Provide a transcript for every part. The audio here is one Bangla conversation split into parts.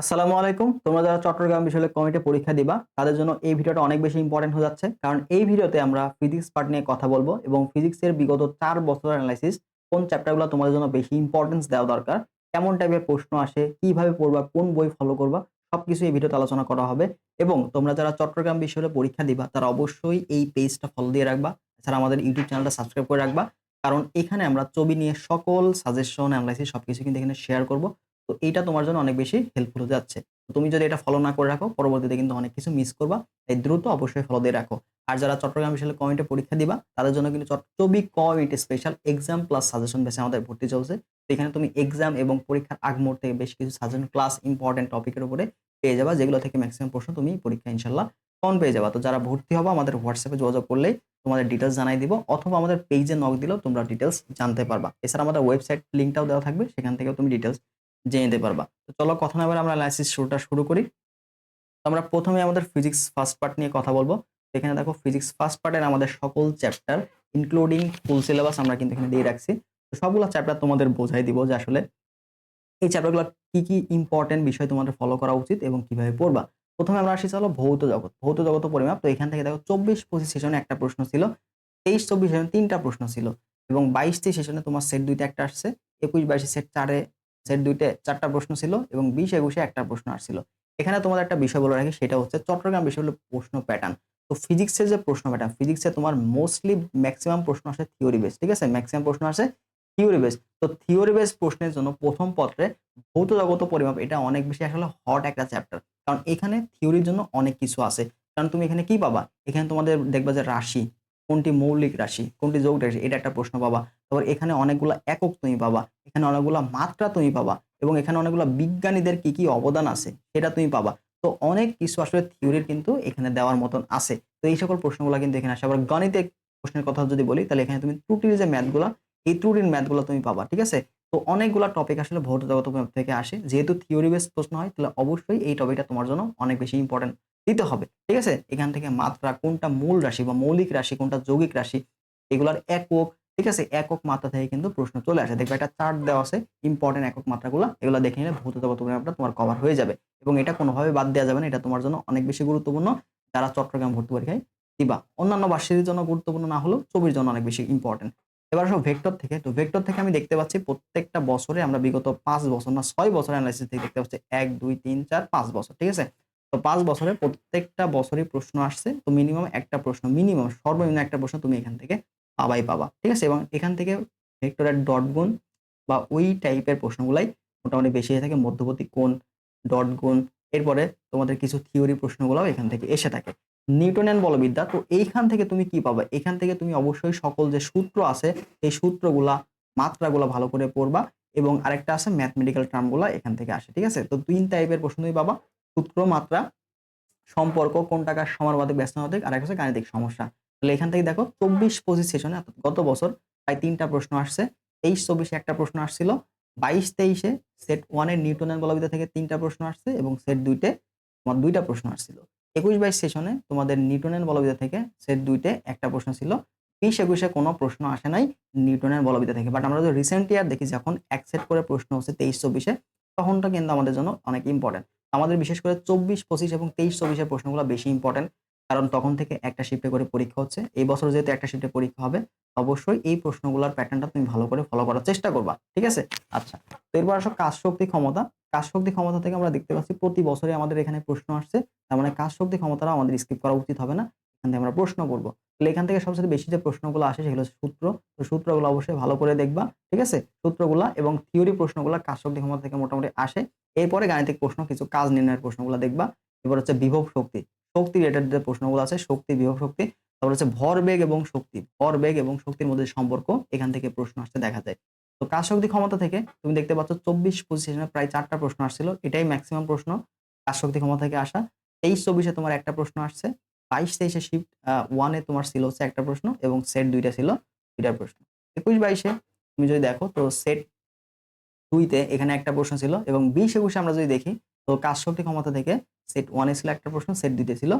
আসসালামু আলাইকুম। তোমরা যারা চট্টগ্রাম বিশ্ববিদ্যালয় কমিটি পরীক্ষা দিবা, তাদের জন্য এই ভিডিওটা অনেক বেশি ইম্পর্টেন্ট হয়ে যাচ্ছে। কারণ এই ভিডিওতে আমরা ফিজিক্স পার্ট নিয়ে কথা বলব এবং ফিজিক্সের বিগত চার বছরের অ্যানালাইসিস কোন চ্যাপ্টারগুলো তোমাদের জন্য বেশি ইম্পর্টেন্স দেওয়া দরকার, কেমন টাইপের প্রশ্ন আসে, কীভাবে পড়বা, কোন বই ফলো করবা, সবকিছু এই ভিডিওতে আলোচনা করা হবে। এবং তোমরা যারা চট্টগ্রাম বিশ্ববিদ্যালয়ে পরীক্ষা দিবা, তারা অবশ্যই এই পেজটা ফলো দিয়ে রাখবা। এছাড়া আমাদের ইউটিউব চ্যানেলটা সাবস্ক্রাইব করে রাখবা। কারণ এখানে আমরা ছবি নিয়ে সকল সাজেশন অ্যানালাইসিস সব কিছু কিন্তু এখানে শেয়ার করব। তো এইটা তোমার জন্য অনেক বেশি হেল্পফুল হতে যাচ্ছে। তুমি যদি এটা ফলো না করে রাখো, পরবর্তীতে কিন্তু অনেক কিছু মিস করবা, তাই দ্রুত অবশ্যই ফলো দিয়ে রাখো। আর যারা চট্টগ্রাম বিশ্ববিদ্যালয় কমিটি পরীক্ষা দিবা, তাদের জন্য কিন্তু চট্টবি committee special exam plus suggestion বেসে আমাদের ভর্তি চলছে। এখানে তুমি এক্সাম এবং পরীক্ষার আগ মুহূর্তে বেশ কিছু সাজেশন ক্লাস ইম্পর্টেন্ট টপিকের উপরে পেয়ে যাবা, যেগুলো থেকে ম্যাক্সিমাম প্রশ্ন তুমি পরীক্ষা ইনশাল্লাহ কম পেয়ে যাবা। তো যারা ভর্তি হব, আমাদের হোয়াটসঅ্যাপে যোগাযোগ করলেই তোমাদের ডিটেলস জানাই দিব, অথবা আমাদের পেজে নক দিলেও তোমরা ডিটেলস জানতে পারবা। এছাড়া আমাদের ওয়েবসাইট লিঙ্কটাও দেওয়া থাকবে, সেখান থেকেও তুমি ডিটেলস জেনে নিতে পারবা। তো চলো কথা না বলে আমরা অ্যানালাইসিস শুরুটা শুরু করি। তো আমরা প্রথমে আমাদের ফিজিক্স ফার্স্ট পার্ট নিয়ে কথা বলব। এখানে দেখো ফিজিক্স ফার্স্ট পার্টের আমাদের সকল চ্যাপ্টার ইনক্লুডিং ফুল সিলেবাস আমরা কিন্তু এখানে দিয়ে রাখছি। তো সবগুলো চ্যাপ্টার তোমাদের বোঝাই দিব যে আসলে এই চ্যাপ্টারগুলো কি কি ইম্পর্টেন্ট বিষয় তোমাদের ফলো করা উচিত এবং কীভাবে পড়বা। প্রথমে আমরা আসি চলো ভৌত জগৎ। ভৌত জগত পরিমাপ। তো এখান থেকে দেখো চব্বিশ পঁচিশ সেশনে একটা প্রশ্ন ছিল, তেইশ চব্বিশ সেশনে তিনটা প্রশ্ন ছিল এবং বাইশ তেইশ সেশনে তোমার সেট দুইটা একটা আসছে, একুশ বাইশে সেট চারে সেট দুইতে চারটা প্রশ্ন ছিল এবং বিশ একুশে একটা প্রশ্ন আসছিল। এখানে তোমাদের একটা বিষয় বলে রাখি, সেটা হচ্ছে চট্টগ্রাম বিশ্ববিদ্যালয় প্রশ্ন প্যাটার্ন তো ফিজিক্সের যে প্রশ্ন প্যাটার্ন ফিজিক্সে তোমার মোস্টলি ম্যাক্সিমাম প্রশ্ন আসে থিওরি বেস ঠিক আছে? ম্যাক্সিমাম প্রশ্ন আসে থিওরি বেস তো থিওরি বেস প্রশ্নের জন্য প্রথম পত্রে ভৌত জগত পরিমাপ, এটা অনেক বেশি আসলে হট একটা চ্যাপ্টার কারণ এখানে থিওরির জন্য অনেক কিছু আছে। কারণ তুমি এখানে কি পাবা? এখানে তোমাদের দেখবা যে রাশি, কোনটি মৌলিক রাশি, কোনটি যৌগ রাশি, এটা একটা প্রশ্ন পাবা। তারপর এখানে অনেকগুলো একক তুমি পাবা। এখানে অনেকগুলো মাত্রা তুমি পাবা এবং এখানে অনেকগুলো বিজ্ঞানীদের কি কি অবদান আছে সেটা তুমি পাবা। তো অনেক কিছু আসলে থিওরির কিন্তু এখানে দেওয়ার মতন আছে। তো এই সকল প্রশ্নগুলো কিন্তু এখানে আসে। আবার গণিতের প্রশ্নের কথা যদি বলি, তাহলে এখানে তুমি ত্রুটির যে ম্যাথগুলো, এই ত্রুটির ম্যাথগুলো তুমি পাবা, ঠিক আছে? তো অনেকগুলো টপিক আসলে ভৌত জগত থেকে আসে। যেহেতু থিওরি বেস প্রশ্ন হয়, তাহলে অবশ্যই এই টপিকটা তোমার জন্য অনেক বেশি ইম্পর্টেন্ট দিতে হবে, ঠিক আছে? এখান থেকে মাত্রা, কোনটা মূল রাশি বা মৌলিক রাশি, কোনটা যৌগিক রাশি, এগুলার একক ঠিক আছে? একক মাত্রা থেকে কিন্তু প্রশ্ন চলে আসে। দেখবে একটা চার্ট দেওয়া আছে ইম্পর্টেন্ট একক মাত্রাগুলো। এগুলো দেখে নিলে ভৌত পরিমাপটা তোমার কভার হয়ে যাবে। এবং এটা কোনোভাবে বাদ দেওয়া যাবে না। এটা তোমার জন্য অনেক বেশি গুরুত্বপূর্ণ। যারা চট্টগ্রাম ভর্তি পরীক্ষায় দিবা। অন্যান্য বার্ষিকীর জন্য গুরুত্বপূর্ণ না হলেও ছবির জন্য অনেক বেশি ইম্পর্টেন্ট এবার আসো ভেক্টর থেকে। তো ভেক্টর থেকে আমি দেখতে পাচ্ছি প্রত্যেকটা বছরে আমরা বিগত পাঁচ বছর না, ছয় বছর অ্যানালাইসিস থেকে দেখতে পাচ্ছি এক, দুই, তিন, চার, পাঁচ বছর। ঠিক আছে? তো পাঁচ বছরে প্রত্যেকটা বছরই প্রশ্ন আসছে। তো মিনিমাম একটা প্রশ্ন মিনিমাম সর্বনিম্ন একটা প্রশ্ন তুমি এখান থেকে পাবাই পাবা। ঠিক আছে? এবং এখান থেকে ভেক্টরের ডট গুণ বা ওই টাইপের প্রশ্নগুলাই মোটামুটি বেশি হয়ে থাকে। মধ্যবর্তী কোণ ডট গুণ, এরপরে তোমাদের কিছু থিওরি প্রশ্নগুলোও এখান থেকে এসে থাকে। নিউটনিয়ান বলবিদ্যা, তো এইখান থেকে তুমি কি পাবা? এখান থেকে তুমি অবশ্যই সকল যে সূত্র আছে এই সূত্রগুলা, মাত্রাগুলো ভালো করে পড়বা এবং আরেকটা আছে ম্যাথমেটিক্যাল টার্মগুলো এখান থেকে আসে। ঠিক আছে? তো তিন টাইপের প্রশ্ন তুমি পাবা। সূত্র, মাত্রা, সম্পর্ক কোন টাকার সমানুপাতিক ব্যস্তানুপাতিক আর একটা হচ্ছে গাণিতিক সমস্যা। তাহলে এখান থেকে দেখো চব্বিশ পঁচিশ সেশনে গত বছর প্রায় তিনটা প্রশ্ন আসছে। তেইশ, চব্বিশে একটা প্রশ্ন আসছিল। বাইশ, তেইশে সেট ওয়ানের নিউটনের বলবিদ্যা থেকে তিনটা প্রশ্ন আসছে এবং সেট দুইটে তোমার দুইটা প্রশ্ন আসছিল। একুশ, বাইশ সেশনে তোমাদের নিউটনের বলবিদ্যা থেকে সেট দুইটে একটা প্রশ্ন ছিল। বিশ, একুশে কোনো প্রশ্ন আসে নাই নিউটনের বলবিদ্যা থেকে। বাট আমরা যদি রিসেন্ট ইয়ার দেখি, যখন এক সেট করে প্রশ্ন হচ্ছে তেইশ, চব্বিশে, তখনটা কিন্তু আমাদের জন্য অনেক ইম্পর্টেন্ট আমাদের বিশেষ করে চব্বিশ, পঁচিশ এবং তেইশ, চব্বিশের প্রশ্নগুলো বেশি ইম্পর্টেন্ট কারণ তখন থেকে একটা শিফটে করে পরীক্ষা হচ্ছে। এই বছর যেহেতু একটা শিফটে পরীক্ষা হবে, অবশ্যই এই প্রশ্নগুলোর প্যাটার্নটা তুমি ভালো করে ফলো করার চেষ্টা করবা, ঠিক আছে? আচ্ছা তো এরপর আসো কাজ শক্তি ক্ষমতা। কাজ শক্তি ক্ষমতা থেকে আমরা দেখতে পাচ্ছি প্রতি বছরে আমাদের এখানে প্রশ্ন আসছে। তার মানে কাজ শক্তি ক্ষমতাটা আমাদের স্কিপ করা উচিত হবে না। এখান থেকে আমরা প্রশ্ন করব। তাহলে এখান থেকে সবচেয়ে বেশি যে প্রশ্নগুলো আসে সেগুলো হচ্ছে সূত্র। তো সূত্রগুলো অবশ্যই ভালো করে দেখবা, ঠিক আছে? সূত্রগুলা এবং থিওরি প্রশ্নগুলো কাজ শক্তি ক্ষমতা থেকে মোটামুটি আসে। এরপরে গাণিতিক প্রশ্ন, কিছু কাজ নির্ণয়ের প্রশ্নগুলো দেখবা। এবার হচ্ছে বিভব শক্তি। শক্তি রিলেটেড যে প্রশ্নগুলো আছে, শক্তি, বিভব শক্তি, তারপর হচ্ছে ভরবেগ এবং শক্তি। ভরবেগ এবং শক্তির মধ্যে সম্পর্ক এখান থেকে প্রশ্ন আসতে দেখা যায়। তো কাজ শক্তি ক্ষমতা থেকে? তুমি দেখতে পাচ্ছ চব্বিশ পঁচিশ প্রায় চারটা প্রশ্ন আসছিল, এটাই ম্যাক্সিমাম প্রশ্ন। কাজ শক্তি ক্ষমতা থেকে আসা? তেইশ চব্বিশে তোমার একটা প্রশ্ন আসছে, বাইশ তেইশে শিফট ওয়ানে তোমার ছিল হচ্ছে একটা প্রশ্ন এবং সেট দুইটা ছিল দুইটা প্রশ্ন। একুশ বাইশে তুমি যদি দেখো, তো সেট দুইতে এখানে একটা প্রশ্ন ছিল এবং বিশ একুশে আমরা যদি দেখি তো কাজ শক্তি ক্ষমতা থেকে সেট ওয়ানে ছিল একটা প্রশ্ন সেট দুইতে ছিল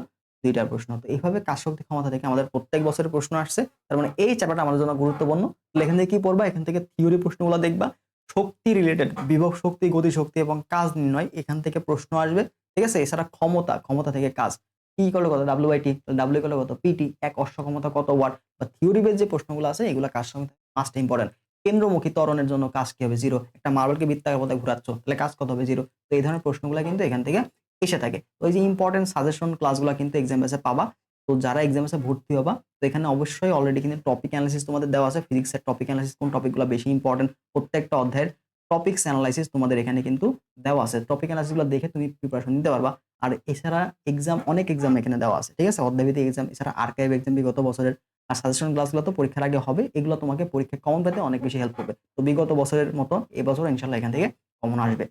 দুইটা প্রশ্ন। তো এইভাবে কাজ শক্তি ক্ষমতা থেকে আমাদের প্রত্যেক বছরের প্রশ্ন আসছে। তার মানে এই চ্যাপ্টারটা আমাদের জন্য গুরুত্বপূর্ণ। এখান থেকে কি পড়বা? এখান থেকে থিওরি প্রশ্নগুলো দেখবা। শক্তি রিলেটেড বিভব শক্তি, গতি শক্তি এবং কাজ নির্ণয়, এখান থেকে প্রশ্ন আসবে। ঠিক আছে? এছাড়া ক্ষমতা ক্ষমতা থেকে কাজ। কি করলে কত? ডাব্লিউ আই টি ডাব্লিউ করলে কত? পিটি এক অশ্ব ক্ষমতা কত? ওয়াট বা থিওরি বেস যে প্রশ্নগুলো আছে, এগুলো কাজ সঙ্গে মাস্ট ইম্পর্টেন্ট কেন্দ্রমুখী ত্বরণের জন্য কাজ কি হবে? জিরো একটা মার্বেলকে বৃত্তাকার পথে ঘুরাচ্ছ, তাহলে কাজ কত হবে? জিরো তো এই ধরনের প্রশ্নগুলো কিন্তু এখান থেকে এসে থাকে। এই যে ইম্পর্টেন্ট সাজেশন ক্লাসগুলো কিন্তু এক্সাম বেসে পাবা। তো যারা এক্সাম বেসে ভর্তি হবা, তো এখানে অবশ্যই অলরেডি কিন্তু টপিক অ্যানালিসিস তোমাদের দেওয়া আছে। ফিজিক্সের টপিক অ্যানালিসিস কোন টপিকগুলো বেশি ইম্পর্টেন্ট প্রত্যেকটা অধ্যায়ের টপিক্স অ্যানালাইসিস তোমাদের এখানে কিন্তু দেওয়া আছে। টপিক অ্যানালাইসিসগুলো দেখে তুমি প্রিপারেশন নিতে পারবা। আর এছাড়া এক্সাম অনেক এক্সাম এখানে দেওয়া আছে। ঠিক আছে? অধ্যায়ভিত্তিক এক্সাম এছাড়া আর্কাইভ এক্সাম বিগত বছরের। আর সাজেশন ক্লাসগুলো তো পরীক্ষার আগে হবে, এগুলো তোমাকে পরীক্ষা কমন পেতে অনেক বেশি হেল্প করবে। তো বিগত বছরের মতো এবছর ইনশাল্লাহ এখান থেকে কমন আসবে।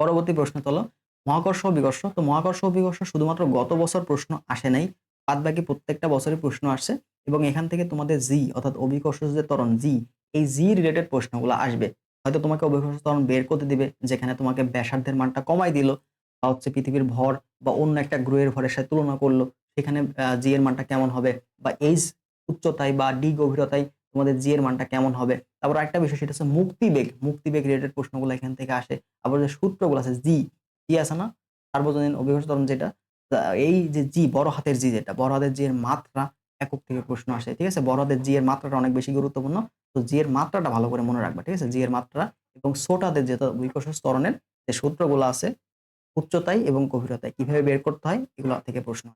পরবর্তী প্রশ্ন চলো, মহাকর্ষ বিকর্ষ। তো মহাকর্ষ বিকর্ষ শুধুমাত্র গত বছর প্রশ্ন আসে নাই, বাদ বাকি প্রত্যেকটা বছরের প্রশ্ন আসছে এবং এখান থেকে তোমাদের জি অর্থাৎ অভিকর্ষ যে তরণ জি এই জি রিলেটেড প্রশ্নগুলো আসবে। হয়তো তোমাকে অভিকর্ষ তরণ বের করতে দিবে, যেখানে তোমাকে ব্যাসার্ধের মানটা কমাই দিল বা হচ্ছে পৃথিবীর ভর বা অন্য একটা গ্রহের ভরের সাথে তুলনা করল। সেখানে জি এর মানটা কেমন হবে? বা এইচ উচ্চতায় বা ডি গভীরতায় তোমাদের জি এর মানটা কেমন হবে? তারপর একটা বিষয় সেটা হচ্ছে মুক্তিবেগ মুক্তিবেগ রিলেটেড প্রশ্নগুলো এখান থেকে আসে। আবার যে সূত্রগুলো আছে জি কি আছে না? সার্বজনীন ত্বরণ যেটা এই যে জি বড় হাতের জি যেটা, বড় হাতের জি এর মাত্রা একক থেকে প্রশ্ন আসে, ঠিক আছে? বড় হাতের জি এর মাত্রাটা অনেক বেশি গুরুত্বপূর্ণ। তো জি এর মাত্রাটা ভালো করে মনে রাখবা, ঠিক আছে? জি এর মাত্রা এবং হাতের যেটা অভিকর্ষ ত্বরণের যে সূত্রগুলো আছে, উচ্চতায় এবং গভীরতায় কীভাবে বের করতে হয়, এগুলো থেকে প্রশ্ন।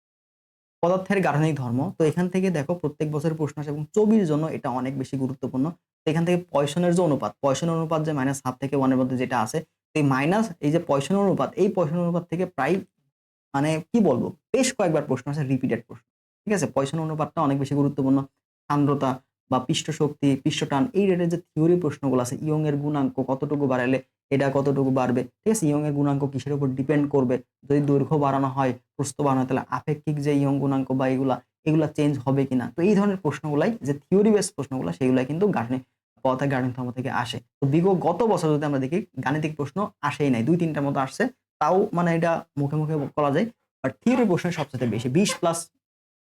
পদার্থের গাঠনিক ধর্ম। তো এখান থেকে দেখো প্রত্যেক বছরের প্রশ্ন আসে এবং চবির জন্য এটা অনেক বেশি গুরুত্বপূর্ণ। তো এখান থেকে পয়সনের যে অনুপাত, পয়সনের অনুপাত যে মাইনাস হাফ থেকে ওয়ানের মধ্যে যেটা আছে এই মাইনাস এই যে পয়সনের অনুপাত, এই পয়সনের অনুপাত থেকে প্রায় মানে কি বলব, বেশ কয়েকবার প্রশ্ন আছে রিপিটেড প্রশ্ন। ঠিক আছে? পয়সনের অনুপাতটা অনেক বেশি গুরুত্বপূর্ণ। সান্দ্রতা বা পৃষ্ঠ শক্তি পৃষ্ঠটান এই রেটের যে থিওরি প্রশ্নগুলো আছে ইয়ং এর গুণাঙ্ক কতটুকু বাড়ালে এটা কতটুকু বাড়বে? ঠিক আছে ইয়ং এর গুণাঙ্ক কিসের উপর ডিপেন্ড করবে? যদি দৈর্ঘ্য বাড়ানো হয় প্রস্ত বাড়ানো তাহলে আপেক্ষিক যে ইয়ং গুণাঙ্ক বা এগুলা এগুলা চেঞ্জ হবে কিনা? তো এই ধরনের প্রশ্নগুলাই, যে থিওরি বেস প্রশ্নগুলো সেগুলো কিন্তু গাঠনি পদার্থের গাঠনিক ধর্ম থেকে আসে। তো বিগত গত বছর যদি আমরা দেখি, গাণিতিক প্রশ্ন আসেই নাই, দুই তিনটার মতো আসছে। তাও মানে এটা মুখে মুখে বলা যায় বাট থিওরি প্রশ্ন সবচেয়ে বেশি, বিশ প্লাস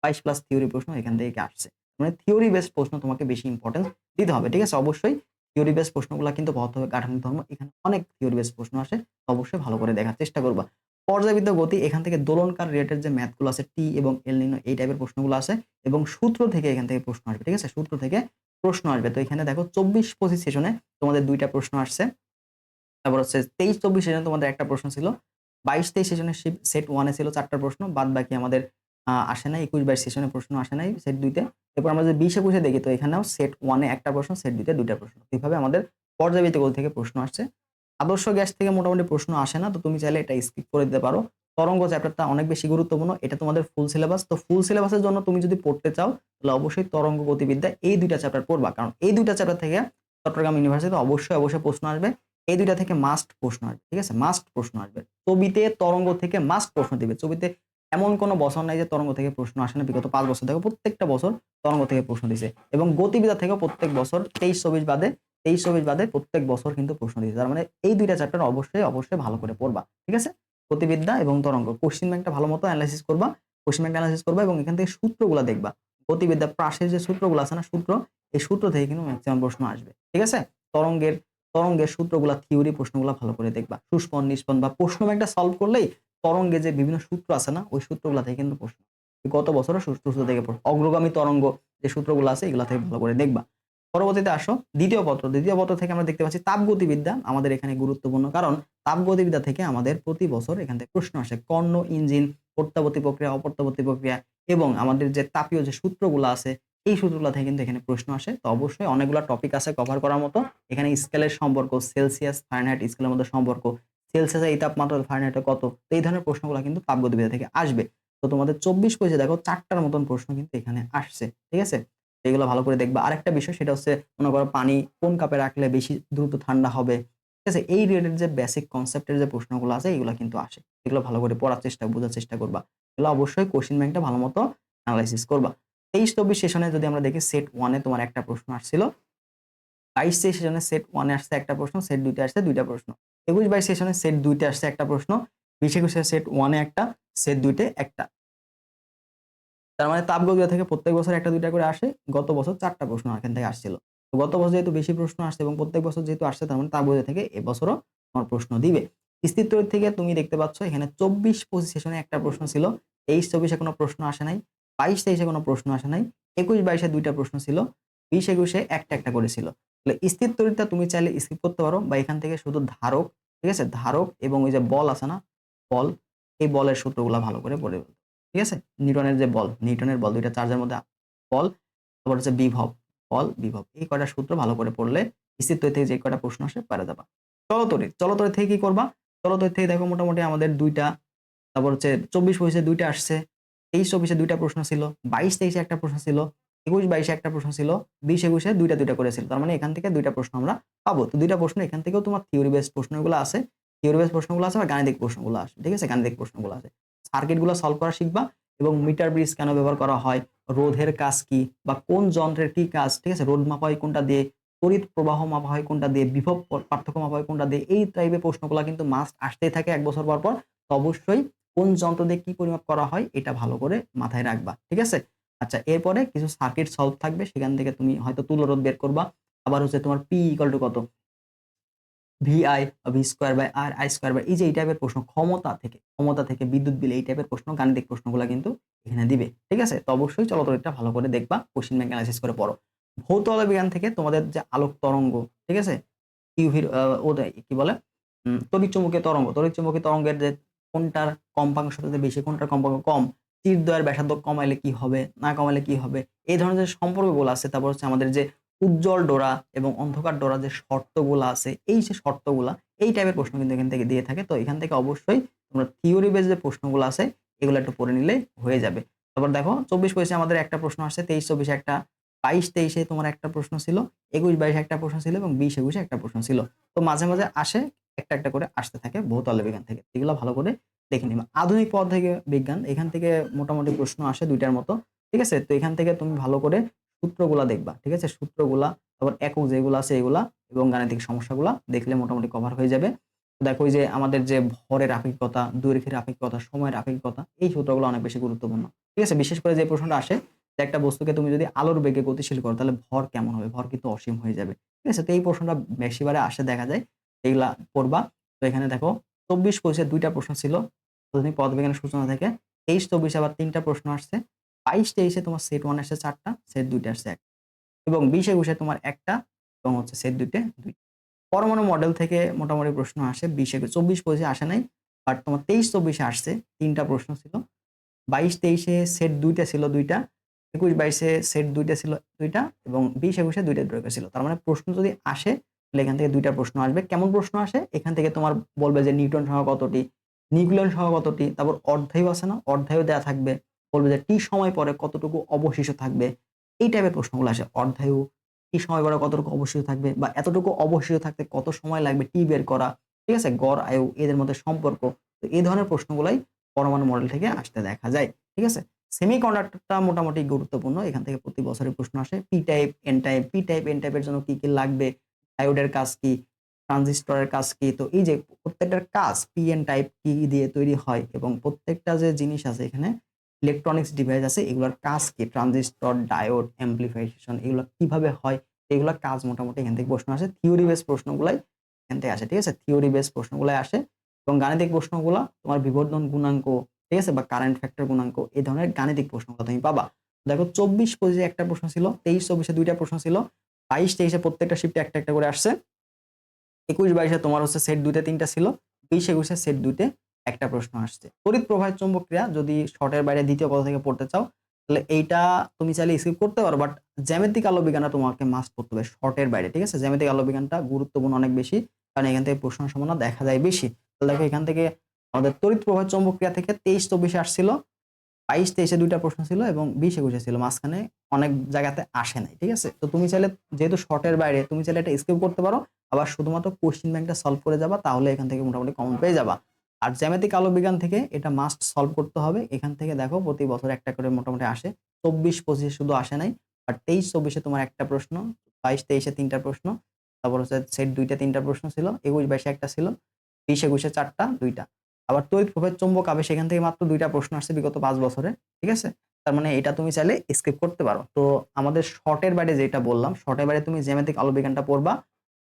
বাইশ প্লাস থিওরি প্রশ্ন এখান থেকে আসছে। মানে থিওরি বেস প্রশ্ন তোমাকে বেশি ইম্পর্টেন্স দিতে হবে, ঠিক আছে? অবশ্যই থিওরি বেস প্রশ্নগুলো কিন্তু পদার্থ গাঠনিক ধর্ম, এখানে অনেক থিওরি বেস প্রশ্ন আসে অবশ্যই ভালো করে দেখার চেষ্টা করবা। পর্যাবৃত্ত গতি, এখান থেকে দোলনকার রেটের যে ম্যাথগুলো আছে, টি এবং এল নিনো এই টাইপের প্রশ্নগুলো আছে এবং সূত্র থেকে এখান থেকে প্রশ্ন আসবে, ঠিক আছে? সূত্র থেকে প্রশ্ন আসবে। তো এখানে দেখো চব্বিশ পঁচিশ সেশনে তোমাদের দুইটা প্রশ্ন আসছে। তারপর হচ্ছে তেইশ চব্বিশ সেশনে তোমাদের একটা প্রশ্ন ছিল বাইশ তেইশ সেশনে সেট ওয়ানে ছিল চারটা প্রশ্ন বাদ বাকি আমাদের আসে নাই, একুশ বাইশ সেশনে প্রশ্ন আসে নাই সেট দুইতে। এরপর আমরা যদি বিশ একুশে দেখি, তো এখানেও সেট ওয়ানে একটা প্রশ্ন সেট দুইতে দুইটা প্রশ্ন। এইভাবে আমাদের পর্যাবৃত্ত গতি থেকে প্রশ্ন আসছে। আদর্শ গ্যাস থেকে মোটামুটি প্রশ্ন আসে না, তো তুমি চাইলে এটা স্কিপ করে দিতে পারো। তরঙ্গ চ্যাপ্টারটা অনেক বেশি গুরুত্বপূর্ণ, এটা তোমাদের ফুল সিলেবাস তো ফুল সিলেবাসের জন্য তুমি যদি পড়তে চাও, তাহলে অবশ্যই তরঙ্গ গতিবিদ্যা এই দুইটা চ্যাপ্টার পড়বা। কারণ এই দুইটা চ্যাপ্টার থেকে চট্টগ্রাম ইউনিভার্সিটিতে অবশ্যই অবশ্যই প্রশ্ন আসবে। এই দুইটা থেকে মাস্ট প্রশ্ন আসবে, ঠিক আছে? মাস্ট প্রশ্ন আসবে। ছবিতে তরঙ্গ থেকে মাস্ট প্রশ্ন দিবে। ছবিতে এমন কোনো বছর নাই যে তরঙ্গ থেকে প্রশ্ন আসে না। বিগত পাঁচ বছর থেকে প্রত্যেকটা বছর তরঙ্গ থেকে প্রশ্ন দিছে এবং গতিবিদ্যা থেকেও প্রত্যেক বছর তেইশ চব্বিশ বাদে, তেইশ চব্বিশ বাদে প্রত্যেক বছর কিন্তু প্রশ্ন দিচ্ছে তার মানে এই দুইটা চ্যাপ্টার অবশ্যই অবশ্যই ভালো করে পড়বা, ঠিক আছে? গতিবিদ্যা এবং তরঙ্গ কোশ্চিন ব্যাংকটা ভালো মতো অ্যানালাইসিস করবা কোশ্চিন ব্যাংক অ্যানালাইসিস করবা এবং এখান থেকে সূত্রগুলো দেখবা। গতিবিদ্যা প্রাসের যে সূত্রগুলো আছে না, সূত্র, এই সূত্র থেকে কিন্তু ম্যাক্সিমাম প্রশ্ন আসবে, ঠিক আছে? তরঙ্গের তরঙ্গের সূত্রগুলা থিওরি প্রশ্নগুলো ভালো করে দেখবা। সুস্পন নিষ্পন বা প্রশ্ন ব্যাংকটা সলভ করলেই তরঙ্গে যে বিভিন্ন সূত্র আছে না, ওই সূত্রগুলো থেকে কিন্তু প্রশ্ন। গত বছরও সূত্র থেকে অগ্রগামী তরঙ্গ যে সূত্রগুলো আছে, এগুলো থেকে ভালো করে দেখবা। পরবর্তীতে আসো, দ্বিতীয় পত্র। দ্বিতীয় পত্র থেকে আমরা দেখতে পাচ্ছি তাপগতিবিদ্যা আমাদের এখানে গুরুত্বপূর্ণ। কারণ তাপগতিবিদ্যা থেকে আমাদের প্রতি বছর এখান থেকে প্রশ্ন আসে। কর্ণ, ইঞ্জিন, প্রত্যাবর্তী প্রক্রিয়া, অপ্রত্যাবর্তী প্রক্রিয়া এবং আমাদের যে তাপীয় যে সূত্রগুলো আছে, এই সূত্রগুলো থেকে কিন্তু এখানে প্রশ্ন আসে। তো অবশ্যই অনেকগুলো টপিক আছে কভার করার মতো। এখানে স্কেলের সম্পর্ক সেলসিয়াস ফারেনহাইট স্কেলের মধ্যে সম্পর্ক সেলসিয়াসে এই তাপমাত্রা ফারেনহাইটে কত? এই ধরনের প্রশ্নগুলো কিন্তু তাপগতিবিদ্যা থেকে আসবে। তো তোমাদের চব্বিশ পয়সা দেখো চারটার মতন প্রশ্ন কিন্তু এখানে আসছে, ঠিক আছে? এগুলো ভালো করে দেখবা। আরেকটা বিষয় সেটা হচ্ছে মনে করো পানি কোন কাপে রাখলে বেশি দ্রুত ঠান্ডা হবে, ঠিক আছে? এই রিলেটেড যে বেসিক কনসেপ্টের যে প্রশ্নগুলো আছে এগুলো কিন্তু আসে। এগুলো ভালো করে পড়ার চেষ্টা, বোঝার চেষ্টা করবা। এগুলো অবশ্যই কোশ্চিন ব্যাংকটা ভালো মতো অ্যানালাইসিস করবা। তেইশ চব্বিশ সেশনে যদি আমরা দেখি সেট ওয়ানে তোমার একটা প্রশ্ন আসছিল। বাইশ সেশনে সেট ওয়ানে আসছে একটা প্রশ্ন সেট দুইটা আসছে দুইটা প্রশ্ন। একুশ বাইশ সেশনে সেট দুইটা আসছে একটা প্রশ্ন, বিশ একুশে সেট ওয়ানে একটা সেট দুইটে একটা। তার মানে তাপগতিবিদ্যা থেকে প্রত্যেক বছর একটা দুইটা করে আসে, গত বছর চারটা প্রশ্ন এখান থেকে আসছিল। গত বছর যেহেতু বেশি প্রশ্ন আসছে এবং প্রত্যেক বছর যেহেতু আসছে, তার মানে তা বোঝা থেকে এবছরও তোমার প্রশ্ন দিবে। স্থির তড়িৎ থেকে তুমি দেখতে পাচ্ছ, এখানে চব্বিশ পঁচিশ সেশনে একটা প্রশ্ন ছিল, তেইশ চব্বিশে কোনো প্রশ্ন আসে নাই, বাইশ তেইশে কোনো প্রশ্ন আসে নাই, একুশ বাইশে দুইটা প্রশ্ন ছিল, বিশ একুশে একটা একটা করেছিল তাহলে স্থির তড়িৎটা তুমি চাইলে স্কিপ করতে পারো বা এখান থেকে শুধু ধারক, ঠিক আছে? ধারক এবং ওই যে বল আছে না? বল, এই বলের সূত্রগুলো ভালো করে পড়ে ঠিক আছে? নিউটনের যে বল, নিউটনের বল দুইটা চার্জের মধ্যে বল তারপর হচ্ছে বিভব, বল, বিভব, এই কয়টা সূত্র ভালো করে পড়লে স্থির তড়িৎ থেকে যে কয়টা প্রশ্ন আসে পারে যাবা। চলতরিৎ চলতরিৎ থেকে কি করবা? চলতরি থেকে দেখো মোটামুটি আমাদের দুইটা, তারপর হচ্ছে চব্বিশ পঁচিশে দুইটা আসছে, তেইশ চব্বিশে দুইটা প্রশ্ন ছিল, বাইশ তেইশে একটা প্রশ্ন ছিল একুশ, বাইশে একটা প্রশ্ন ছিল, বিশ, একুশে দুইটা দুইটা করেছিল তার মানে এখান থেকে দুইটা প্রশ্ন আমরা পাবো। তো দুইটা প্রশ্ন, এখান থেকেও তোমার থিওরি বেস প্রশ্নগুলো আছে। থিওরি বেস প্রশ্নগুলো আছে বা গাণিতিক প্রশ্নগুলো আসে ঠিক আছে? গাণিতিক প্রশ্নগুলো আছে। সার্কিটগুলো সলভ করা শিখবা এবং মিটার ব্রিজ কেন ব্যবহার করা হয়? রোধের কাজ কি? বা কোন যন্ত্রের কি কাজ? ঠিক আছে? রোধ মাপা হয় কোনটা দিয়ে? তড়িৎ প্রবাহ মাপা হয় কোনটা দিয়ে? বিভব পার্থক্য মাপা হয় কোনটা দিয়ে? এই টাইপের প্রশ্নগুলো কিন্তু মাস্ট আসতেই থাকে এক বছর পর পর। অবশ্যই কোন যন্ত্র দিয়ে কি পরিমাপ করা হয়? এটা ভালো করে মাথায় রাখবা। ঠিক আছে? আচ্ছা এরপরে কিছু সার্কিট সলভ থাকবে সেখান থেকে তুমি হয়তো তুলরোধ বের করবা। আবার হচ্ছে তোমার পি ইকাল টু কত? V I V square by R I square by এই যে এই টাইপের প্রশ্ন ক্ষমতা থেকে ক্ষমতা থেকে বিদ্যুৎ বিল এই টাইপের প্রশ্ন গাণিতিক প্রশ্নগুলো কিন্তু এখানে দিবে। ঠিক আছে? তো অবশ্যই চলতরিটা ভালো করে দেখবা কোশ্চিন ব্যাংক অ্যানালাইসিস করে পড়ো। ভৌত আলো বিজ্ঞান থেকে তোমাদের যে আলোক তরঙ্গ ঠিক আছে? ইউভির ওদের কি বলে? উম, তড়িৎ চুম্বকীয় তরঙ্গ তড়িৎ চুম্বকীয় তরঙ্গের যে কোনটার কম্পাঙ্ক সবচেয়ে বেশি কোনটার কম্পাঙ্ক কম তীরদ্বয়ের ব্যাসার্ধ কমাইলে কি হবে, না কমাইলে কি হবে? এই ধরনের যে সম্পর্কগুলো আছে, তারপর হচ্ছে আমাদের যে উজ্জ্বল ডোরা এবং অন্ধকার ডোরা যে শর্তগুলো আছে, এই যে শর্তগুলা, এই টাইপের প্রশ্ন কিন্তু এখান থেকে দিয়ে থাকে। তো এখান থেকে অবশ্যই তোমরা থিওরি বেস যে প্রশ্নগুলো আছে, এগুলো একটু পড়ে নিলে হয়ে যাবে। তারপর দেখো, চব্বিশ পঁচিশে আমাদের একটা প্রশ্ন আসছে, তেইশ চব্বিশে একটা, বাইশ তেইশে তোমার একটা প্রশ্ন ছিল, একুশ বাইশে একটা প্রশ্ন ছিল এবং বিশ একুশে একটা প্রশ্ন ছিল। তো মাঝে মাঝে আসে একটা একটা করে আসতে থাকে ভৌতল বিজ্ঞান থেকে। এগুলো ভালো করে দেখে নিবা। আধুনিক পদ থেকে বিজ্ঞান, এখান থেকে মোটামুটি প্রশ্ন আসে দুইটার মতো, ঠিক আছে? তো এখান থেকে তুমি ভালো করে সূত্রগুলা দেখবা, ঠিক আছে? সূত্রগুলা, তারপর একক যেগুলো আছে এগুলা এবং গাণিতিক সমস্যাগুলা দেখলে মোটামুটি কভার হয়ে যাবে। দেখো যে আমাদের যে ভরের আপেক্ষিকতা, দৈর্ঘ্যের আপেক্ষিকতা, সময়ের আপেক্ষিকতা, এই সূত্রগুলো অনেক বেশি গুরুত্বপূর্ণ, ঠিক আছে? বিশেষ করে যে প্রশ্নটা আসে যে একটা বস্তুকে তুমি যদি আলোর বেগে গতিশীল করো, তাহলে ভর কেমন হবে? ভর কিন্তু অসীম হয়ে যাবে, ঠিক আছে? তো এই প্রশ্নটা বেশিবারে আসে দেখা যায়, এইগুলা পড়বা। তো এখানে দেখো, চব্বিশ পঁচিশে দুইটা প্রশ্ন ছিল আধুনিক পদবিজ্ঞানের সূচনা থেকে তেইশ, চব্বিশে আবার তিনটা প্রশ্ন আসছে। বাইশ, তেইশে তোমার সেট ওয়ান আসছে চারটা সেট দুইটা আসছে এক। এবং বিশ, একুশে তোমার একটা এবং হচ্ছে সেট দুইটে দুই। পরমাণু মডেল থেকে মোটামুটি প্রশ্ন আসে বিশ, একুশ, চব্বিশ, পঁচিশে আসে নাই বাট তোমার তেইশ, চব্বিশে আসছে, তিনটা প্রশ্ন ছিল। বাইশ, তেইশে সেট দুইটা ছিল দুইটা, একুশ, বাইশে সেট দুইটা ছিল দুইটা এবং বিশ, একুশে দুইটা দরকার ছিল। তার মানে প্রশ্ন যদি আসে, তাহলে এখান থেকে দুইটা প্রশ্ন আসবে। কেমন প্রশ্ন আসে? এখান থেকে তোমার বলবে যে নিউটন সংখ্যা কতটি? নিউক্লিয়ন সহ কতটি তারপর অর্ধায়ু আছে না? অর্ধায়ু দেওয়া থাকবে। বলবে যে, টি সময় পরে কতটুকু অবশিষ্ট থাকবে? এই টাইপের প্রশ্নগুলো আসে। অর্ধায়ু, টি সময় পরে কতটুকু অবশিষ্ট থাকবে? বা এতটুকু অবশিষ্ট থাকতে কত সময় লাগবে টি বের করা? ঠিক আছে? গড়, আয়ু, এদের মধ্যে সম্পর্ক। তো এই ধরনের প্রশ্নগুলাই পরমাণু মডেল থেকে আসতে দেখা যায়। ঠিক আছে? সেমি কন্ডাক্টরটা মোটামুটি গুরুত্বপূর্ণ। এখান থেকে প্রতি বছরের প্রশ্ন আসে P type N type P type N টাইপের জন্য কি কি লাগবে? ডায়োডের কাজ কি? ট্রানজিস্টরের কাজ কি? তো এই যে প্রত্যেকটার কাজ পি এন টাইপ কি দিয়ে তৈরি হয় এবং প্রত্যেকটা যে জিনিস আছে এখানে ইলেকট্রনিক্স ডিভাইস আছে, এগুলোর কাজ কি? ট্রানজিস্টর ডায়োড অ্যাম্প্লিফিকেশন এগুলো কীভাবে হয়? এগুলোর কাজ মোটামুটি এখান থেকে প্রশ্ন আসে। থিওরি বেস প্রশ্নগুলাই এখান থেকে আসে, ঠিক আছে? থিওরি বেস প্রশ্নগুলাই আসে এবং গাণিতিক প্রশ্নগুলো তোমার বিবর্ধন গুণাঙ্ক, ঠিক আছে? বা কারেন্ট ফ্যাক্টর গুণাঙ্ক, এই ধরনের গাণিতিক প্রশ্নগুলো তুমি পাবা। দেখো চব্বিশ পঁচিশে একটা প্রশ্ন ছিল, তেইশ চব্বিশে দুইটা প্রশ্ন ছিল, বাইশ তেইশে প্রত্যেকটা শিফটে একটা একটা করে আসছে। একুশ বাইশে তোমার হচ্ছে সেট দুইটা, তিনটা ছিল বিশ একুশে সেট দুইতে একটা প্রশ্ন আসছে। তড়িৎ প্রবাহের চৌম্বক ক্রিয়া যদি শর্টের বাইরে দ্বিতীয় কথা থেকে পড়তে চাও, তাহলে এইটা তুমি চাইলে স্কিপ করতে পারো বাট জ্যামিতিক আলো বিজ্ঞানটা তোমাকে মাস্ট করতে হবে শর্টের বাইরে, ঠিক আছে? জ্যামিতিক আলো বিজ্ঞানটা গুরুত্বপূর্ণ অনেক বেশি, কারণ এখান থেকে প্রশ্ন সম্ভাবনা দেখা যায় বেশি। তাহলে দেখো এখান থেকে আমাদের তড়িৎ প্রবাহের চৌম্বক ক্রিয়া থেকে তেইশ, চব্বিশে আসছিল, বাইশ, তেইশে দুইটা প্রশ্ন ছিল এবং বিশ, একুশে ছিল, মাঝখানে অনেক জায়গাতে আসে নাই, ঠিক আছে? তো তুমি চাইলে, যেহেতু শর্টের বাইরে, তুমি চাইলে এটা স্কিপ করতে পারো আবার শুধুমাত্র কোশ্চিন ব্যাংকটা সলভ করে যাবা, তাহলে এখান থেকে মোটামুটি কমন পেয়ে যাবা। আর জ্যামিতিক আলো বিজ্ঞান থেকে এটা মাস্ট সলভ করতে হবে। এখান থেকে দেখো প্রতি বছর একটা করে মোটামুটি আসে। চব্বিশ, পঁচিশে শুধু আসে নাই, আর তেইশ, চব্বিশে তোমার একটা প্রশ্ন, বাইশ, তেইশে তিনটা প্রশ্ন, তারপর হচ্ছে সেট দুইটা, তিনটা প্রশ্ন ছিল, একুশ, বাইশে একটা ছিল, বিশ, একুশে চারটা, দুইটা। আবার তড়িৎ প্রভেদ চৌম্বক আবে সেখান থেকে মাত্র দুইটা প্রশ্ন আসছে বিগত পাঁচ বছরে, ঠিক আছে? তার মানে এটা তুমি চাইলে স্কিপ করতে পারো। তো আমাদের শর্টের বাইরে যেটা বললাম শর্টের বাইরে তুমি জ্যামিতিক আলোবিজ্ঞানটা পড়বা।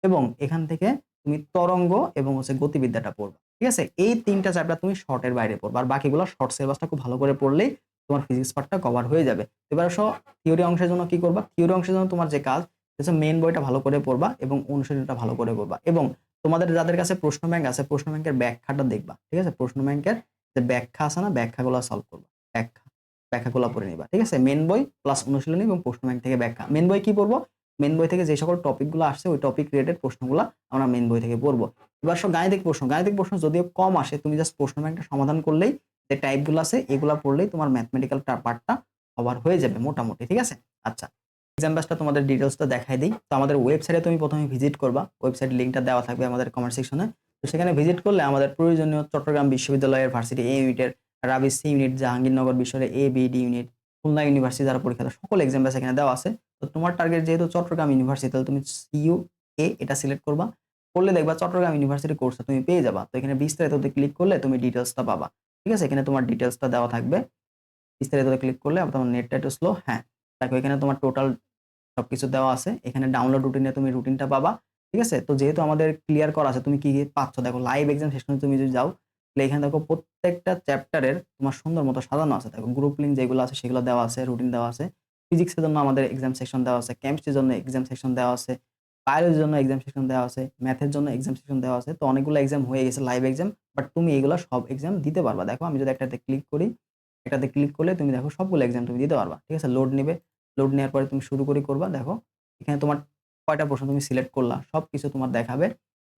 এবং এখান থেকে তুমি তরঙ্গ এবং হচ্ছে গতিবিদ্যাটা পড়বা, ঠিক আছে? এই তিনটা চ্যাপ্টার তুমি শর্টের বাইরে পড়বা, আর বাকিগুলো শর্ট সিলেবাসটা খুব ভালো করে পড়লেই তোমার ফিজিক্স পার্টটা কভার হয়ে যাবে। এবার সব থিওরি অংশের জন্য কি করবা? থিওরি অংশের জন্য তোমার যে কাজ হচ্ছে মেন বইটা ভালো করে পড়বা এবং অনুশীলনটা ভালো করে পড়বা এবং তোমাদের যাদের কাছে প্রশ্ন ব্যাংক আছে, প্রশ্ন ব্যাংকের ব্যাখ্যাটা দেখবা, ঠিক আছে? প্রশ্ন ব্যাংকের যে ব্যাখ্যা আছে না, ব্যাখ্যাগুলো সলভ করবা, ব্যাখ্যা, ব্যাখ্যাগুলো পড়ে নিবা, ঠিক আছে? মেন বই প্লাস অনুশীলনী এবং প্রশ্ন ব্যাংক থেকে ব্যাখ্যা। মেন বই কি পড়ব? মেন বই থেকে যে সকল টপিকগুলো আসছে, ওই টপিক রিলেটেড প্রশ্নগুলো আমরা মেন বই থেকে পড়ব। এবার সব গাণিতিক প্রশ্ন। গাণিতিক প্রশ্ন যদিও কম আসে, তুমি জাস্ট প্রশ্ন ব্যাংকটা সমাধান করলেই যে টাইপগুলো আছে, এগুলো পড়লেই তোমার ম্যাথমেটিক্যাল পার্টটা কভার হয়ে যাবে মোটামুটি, ঠিক আছে? আচ্ছা এক্সাম ব্যাসটা তোমাদের ডিটেলসটা দেখাই দিই। তো আমাদের ওয়েবসাইটে তুমি প্রথমে ভিজিট করবা ওয়েবসাইট লিঙ্কটা দেওয়া থাকবে আমাদের কমেন্ট সেকশনে তো সেখানে ভিজিট করলে আমাদের প্রয়োজনীয় চট্টগ্রাম বিশ্ববিদ্যালয়ের ভার্সিটি এ ইউনিটের রাবি সি ইউনিট জাহাঙ্গীরনগর বিশ্ববিদ্যালয়ের A B D unit Khulna university যারা পরীক্ষা সকল এক্সাম ব্যাস এখানে দেওয়া আছে। তো তোমার টার্গেট যেহেতু চট্টগ্রাম ইউনিভার্সিটি তাহলে তুমি সিইউ এ এটা সিলেক্ট করবা। করলে দেখবা চট্টগ্রাম ইউনিভার্সিটি কোর্সটা তুমি পেয়ে যাবা। তো এখানে বিস্তারিততে ক্লিক করলে তুমি ডিটেলসটা পাবা। ঠিক আছে? এখানে তোমার ডিটেলসটা দেওয়া থাকবে। বিস্তারিততে ক্লিক করলে তোমার নেটটা একটু স্লো হ্যাঁ। দেখো এখানে তোমার টোটাল সবকিছু দেওয়া আছে। এখানে ডাউনলোড রুটিনে তুমি রুটিনটা পাবা। ঠিক আছে? তো যেহেতু আমাদের ক্লিয়ার করা আছে, তুমি কি কি পাচ্ছ? দেখো লাইভ এক্সাম সেশনে তুমি যদি যাও, তাহলে এখানে দেখো প্রত্যেকটা চ্যাপ্টারের তোমার সুন্দর মতো সাজানো আছে। দেখো গ্রুপ লিঙ্ক যেগুলো আছে, সেগুলো দেওয়া আছে রুটিন দেওয়া আছে। ফিজিক্সের জন্য আমাদের এক্সাম সেকশন দেওয়া আছে কেমিস্ট্রির জন্য এক্সাম সেকশন দেওয়া আছে বায়োলজির জন্য এক্সাম সেকশন দেওয়া আছে ম্যাথের জন্য এক্সাম সেকশন দেওয়া আছে, তো অনেকগুলো এক্সাম হয়ে গেছে লাইভ এক্সাম বাট তুমি এগুলো সব এক্সাম দিতে পারবা। দেখো, আমি যদি একটাতে ক্লিক করি, একটাতে ক্লিক করলে তুমি দেখো সবগুলো এক্সাম তুমি দিতে পারবা। ঠিক আছে? লোড নেবে। লোড নেওয়ার পরে তুমি শুরু করে করবা, দেখো, এখানে তোমার কয়টা প্রশ্ন তুমি সিলেক্ট করলা সব কিছু তোমার দেখাবে।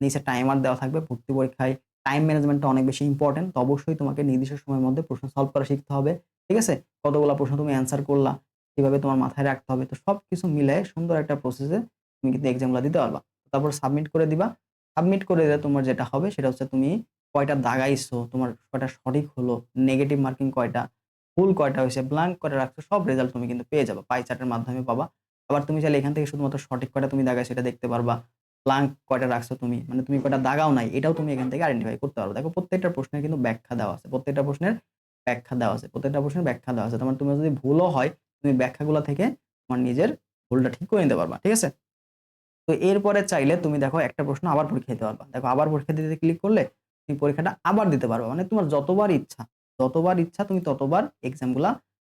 নিচে টাইমার দেওয়া থাকবে ভর্তি পরীক্ষায়। টাইম ম্যানেজমেন্টটা অনেক বেশি ইম্পর্টেন্ট অবশ্যই তোমাকে নির্দিষ্ট সময়ের মধ্যে প্রশ্ন সলভ করা শিখতে হবে। ঠিক আছে? কতগুলো প্রশ্ন তুমি অ্যান্সার করলা কীভাবে তোমার মাথায় রাখতে হবে, তো সব কিছু মিলে সুন্দর একটা প্রসেসে তুমি কিন্তু এক্সামগুলো দিতে পারবা। তারপর সাবমিট করে দিবা। সাবমিট করে দিলে তোমার যেটা হবে সেটা হচ্ছে তুমি কয়টা দাগাইছো তোমার কয়টা সঠিক হলো নেগেটিভ মার্কিং কয়টা ভুল কয়টা হয়েছে ব্ল্যাঙ্ক কয়টা রাখছো, সব রেজাল্ট তুমি কিন্তু পেয়ে যাবে পাই চার্টের মাধ্যমে পাবা। আবার তুমি চাইলে এখান থেকে শুধুমাত্র সঠিক কয়টা তুমি দাগাই সেটা দেখতে পারবা ব্ল্যাঙ্ক কয়টা রাখছো তুমি মানে তুমি কয়টা দাগাও নাই, এটাও তুমি এখান থেকে আইডেন্টিফাই করতে পারবে। দেখো প্রত্যেকটা প্রশ্নের কিন্তু ব্যাখ্যা দেওয়া আছে, প্রত্যেকটা প্রশ্নের ব্যাখ্যা দেওয়া আছে, প্রত্যেকটা প্রশ্নের ব্যাখ্যা দেওয়া আছে তোমার তুমি যদি ভুলও হয় তুমি ব্যাখ্যাগুলো থেকে তোমার নিজের ভুলটা ঠিক করে নিতে পারবা, ঠিক আছে? তো এরপরে চাইলে তুমি দেখো একটা প্রশ্ন আবার পরীক্ষা দিতে পারবা। দেখো আবার পরীক্ষা দিতে ক্লিক করলে তুমি পরীক্ষাটা আবার দিতে পারবা। মানে তোমার যতবার ইচ্ছা যতবার ইচ্ছা তুমি ততবার এক্সামগুলা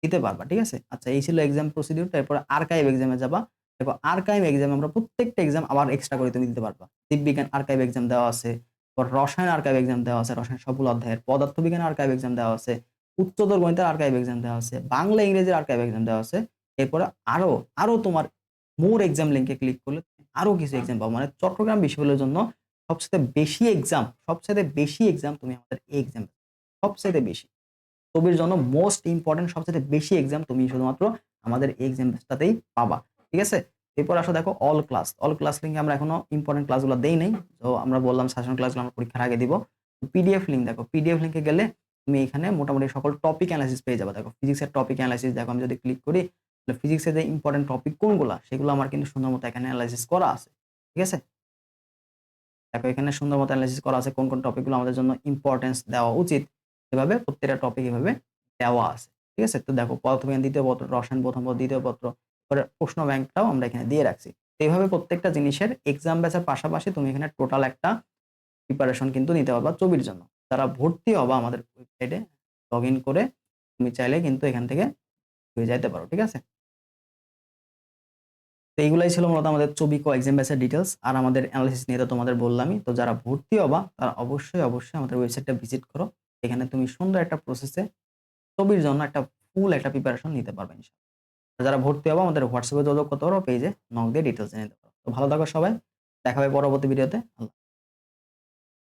দিতে পারবা, ঠিক আছে? আচ্ছা এই ছিল এক্সাম প্রসিডিউর তারপরে আর্কাইভ এক্সামে যাবা। দেখো আর্কাইভ এক্সাম আমরা প্রত্যেকটা এক্সাম আবার এক্সট্রা করে তুমি দিতে পারবা। জীববিজ্ঞান আর্কাইভ এক্সাম দেওয়া আছে রসায়ন আর্কাইভ এক্সাম দেওয়া আছে, রসায়ন সফল অধ্যায়ের, পদার্থবিজ্ঞান আর্কাইভ এক্সাম দেওয়া আছে উচ্চতর গণিতের আর্কাইভ এক্সাম দেওয়া আছে, বাংলা ইংরেজির আর্কাইভ এক্সাম দেওয়া আছে, এরপরে আরও আরও তোমার মোর এক্সাম লিঙ্কে ক্লিক করলে আরও কিছু এক্সাম পাবো। মানে চট্টগ্রাম বিশ্ববিদ্যালয়ের জন্য সবচেয়ে বেশি এক্সাম সবচেয়ে বেশি এক্সাম তুমি আমাদের এই এক্সাম সবচেয়ে বেশি। ছবির জন্য মোস্ট ইম্পর্টেন্ট সবচেয়ে বেশি এক্সাম তুমি শুধুমাত্র আমাদের এই এক্সাম ব্যাচটাতেই পাবা। ঠিক আছে? এরপর আসো দেখো অল ক্লাস অল ক্লাস লিঙ্কে আমরা এখনও ইম্পর্টেন্ট ক্লাসগুলো দেই নাই। তো আমরা বললাম সাজেশন ক্লাসগুলো আমরা পরীক্ষার আগে দিব। পিডিএফ লিঙ্ক দেখো। পিডিএফ লিঙ্কে গেলে তুমি এখানে মোটামুটি সকল টপিক অ্যানালাইসিস পেয়ে যাবে। দেখো ফিজিক্সের টপিক অ্যানালাইসিস দেখো, আমি যদি ক্লিক করি, তাহলে ফিজিক্সের যে ইম্পর্টেন্ট টপিক কোনগুলো, সেগুলো আমার কিন্তু সুন্দর মতো এখানে অ্যানালাইসিস করা আছে, ঠিক আছে? দেখো এখানে সুন্দর মতো অ্যানালাইসিস করা আছে কোন কোন টপিকগুলো আমাদের জন্য ইম্পর্টেন্স দেওয়া উচিত, এভাবে প্রত্যেকটা টপিক এভাবে দেওয়া আছে, ঠিক আছে? তো দেখো পদার্থবিজ্ঞান দ্বিতীয় পত্র, রসায়ন প্রথম পত্র, দ্বিতীয় পত্র পরে প্রশ্ন ব্যাংকটাও আমরা এখানে দিয়ে রাখছি। এইভাবে প্রত্যেকটা জিনিসের এক্সাম ব্যাচের পাশাপাশি তুমি এখানে টোটাল একটা প্রিপারেশন কিন্তু নিতে পারবা ছবির জন্য। যারা ভর্তি হবা আমাদের ওয়েবসাইটে লগ ইন করে তুমি চাইলে কিন্তু এখান থেকে হয়ে যাইতে পারো, ঠিক আছে? তো এইগুলাই ছিল মূলত আমাদের ছবি কো এক্সাম ব্যাচের ডিটেলস আর আমাদের অ্যানালিসিস নিয়ে তো তোমাদের বললামই। তো যারা ভর্তি হবা, তারা অবশ্যই অবশ্যই আমাদের ওয়েবসাইটটা ভিজিট করো। এখানে তুমি সুন্দর একটা প্রসেসে ছবির জন্য একটা ফুল একটা প্রিপারেশন নিতে পারবে, ইনশাআল্লাহ। যারা ভর্তি হবে, আমাদের হোয়াটসঅ্যাপে যোগাযোগ করতে পারো, পেজে নক দিয়ে ডিটেলস জেনে নিতে পারো। তো ভালো থাকো সবাই, দেখা হবে পরবর্তী ভিডিওতে আল্লাহ